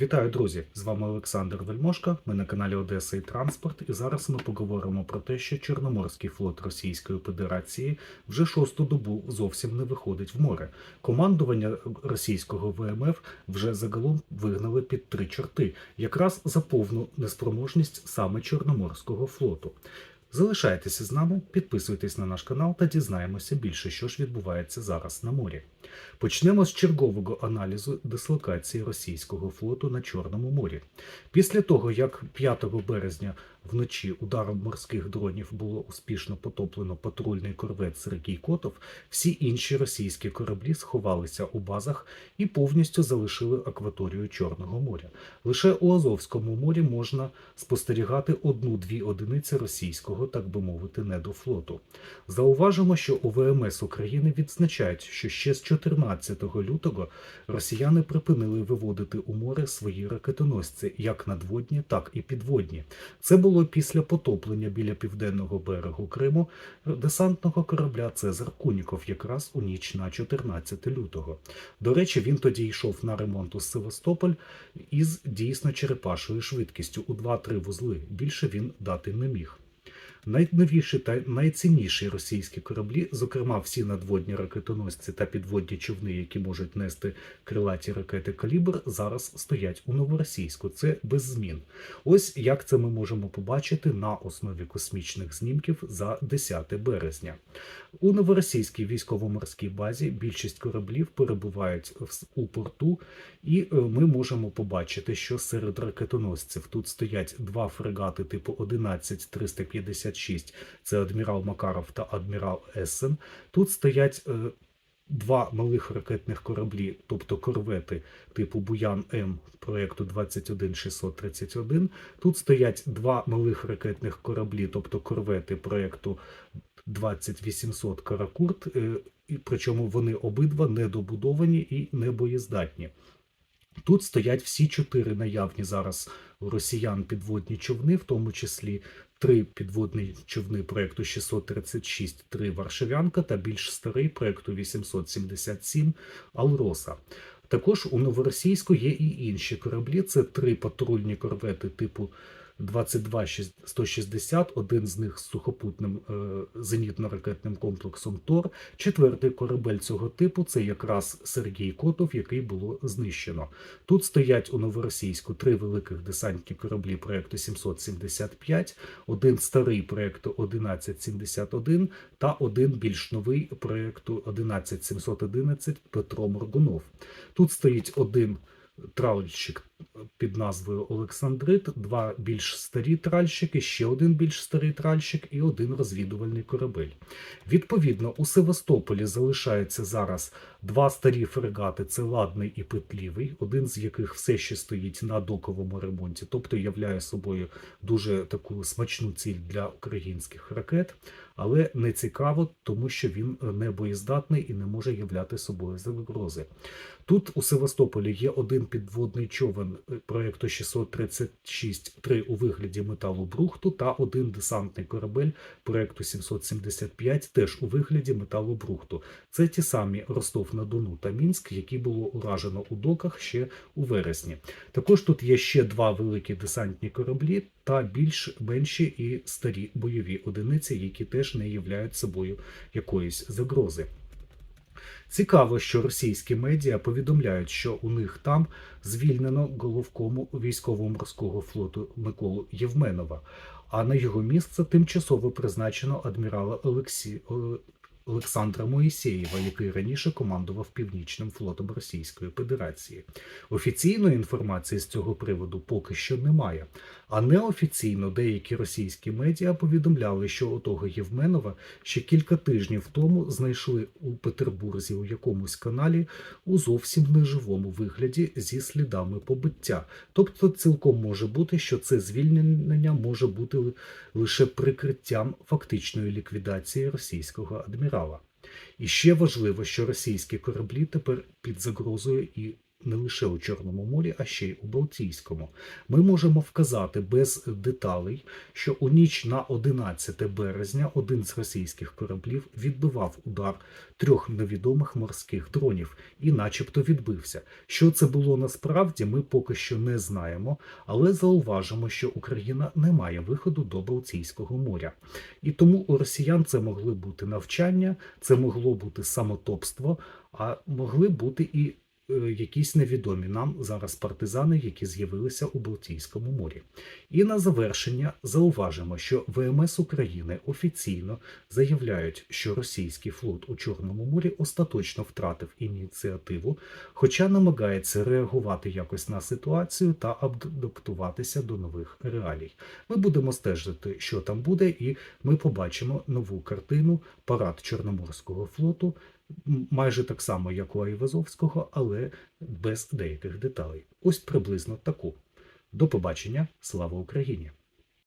Вітаю, друзі! З вами Олександр Вельмошка. Ми на каналі Одеса і Транспорт. І зараз ми поговоримо про те, що Чорноморський флот Російської Федерації вже шосту добу зовсім не виходить в море. Командування російського ВМФ вже загалом вигнали під три чорти, якраз за повну неспроможність саме Чорноморського флоту. Залишайтеся з нами, підписуйтесь на наш канал та дізнаємося більше, що ж відбувається зараз на морі. Почнемо з чергового аналізу дислокації російського флоту на Чорному морі. Після того, як 5 березня вночі ударом морських дронів було успішно потоплено патрульний корвет Сергій Котов, всі інші російські кораблі сховалися у базах і повністю залишили акваторію Чорного моря. Лише у Азовському морі можна спостерігати одну-дві одиниці російського, так би мовити, недофлоту. Зауважимо, що у ВМС України відзначають, що ще з 14 лютого росіяни припинили виводити у море свої ракетоносці, як надводні, так і підводні. Це було після потоплення біля південного берегу Криму десантного корабля Цезар Куніков, якраз у ніч на 14 лютого. До речі, він тоді йшов на ремонт у Севастополь із дійсно черепашою швидкістю у 2-3 вузли. Більше він дати не міг. Найновіші та найцінніші російські кораблі, зокрема всі надводні ракетоносці та підводні човни, які можуть нести крилаті ракети калібр, зараз стоять у новоросійську. Це без змін. Ось як це ми можемо побачити на основі космічних знімків за 10 березня. У новоросійській військово-морській базі більшість кораблів перебувають у порту, і е, ми можемо побачити, що серед ракетоносців тут стоять два фрегати типу 11356, це адмірал Макаров та адмірал Ессен. Тут стоять е, два малих ракетних кораблі, тобто корвети типу Буян М проєкту 21631. Тут стоять два малих ракетних кораблі, тобто корвети проєкту 2800 Каракурт, е, і причому вони обидва недобудовані і не боєздатні. Тут стоять всі чотири наявні зараз росіян підводні човни, в тому числі три підводні човни проєкту 636, три Варшавянка та більш старий проєкту 877 Алроса. Також у Новоросійську є і інші кораблі. Це три патрульні корвети типу 22-160, один з них з сухопутним е, зенітно-ракетним комплексом ТОР. Четвертий корабель цього типу це якраз Сергій Котов, який було знищено. Тут стоять у Новоросійську три великих десантні кораблі проєкту 775, один старий проєкту 1171 та один більш новий проєкту 11711 Петро Моргунов. Тут стоїть один тральщик під назвою Олександрит, два більш старі тральщики, ще один більш старий тральщик і один розвідувальний корабель. Відповідно, у Севастополі залишається зараз два старі фрегати: це Ладний і Петлівий, один з яких все ще стоїть на доковому ремонті, тобто являє собою дуже таку смачну ціль для українських ракет, але не цікаво, тому що він не боєздатний і не може являти собою загрози. Тут у Севастополі є один підводний човен проєкту 636-3 у вигляді металу Брухту та один десантний корабель проєкту 775 теж у вигляді металу Брухту. Це ті самі Ростов-на-Дону та Мінськ, які було уражено у доках ще у вересні. Також тут є ще два великі десантні кораблі та більш менші і старі бойові одиниці, які теж не являють собою якоїсь загрози. Цікаво, що російські медіа повідомляють, що у них там звільнено головкому військово-морського флоту Миколу Євменова, а на його місце тимчасово призначено адмірала Олексі... Олександра Моїсеєва, який раніше командував Північним флотом Російської Федерації. Офіційної інформації з цього приводу поки що немає. А неофіційно деякі російські медіа повідомляли, що отого Євменова ще кілька тижнів тому знайшли у Петербурзі у якомусь каналі у зовсім неживому вигляді зі слідами побиття. Тобто, цілком може бути, що це звільнення може бути лише прикриттям фактичної ліквідації російського адмірала. І ще важливо, що російські кораблі тепер під загрозою і не лише у Чорному морі, а ще й у Балтійському. Ми можемо вказати без деталей, що у ніч на 11 березня один з російських кораблів відбивав удар трьох невідомих морських дронів і, начебто, відбився. Що це було насправді, ми поки що не знаємо, але зауважимо, що Україна не має виходу до Балтійського моря. І тому у росіян це могли бути навчання, це могло бути самотопство, а могли бути і якісь невідомі нам зараз партизани, які з'явилися у Балтійському морі. І на завершення зауважимо, що ВМС України офіційно заявляють, що російський флот у Чорному морі остаточно втратив ініціативу, хоча намагається реагувати якось на ситуацію та адаптуватися до нових реалій. Ми будемо стежити, що там буде, і ми побачимо нову картину парад Чорноморського флоту. Майже так само, як у Айвазовського, але без деяких деталей. Ось приблизно таку. До побачення. Слава Україні!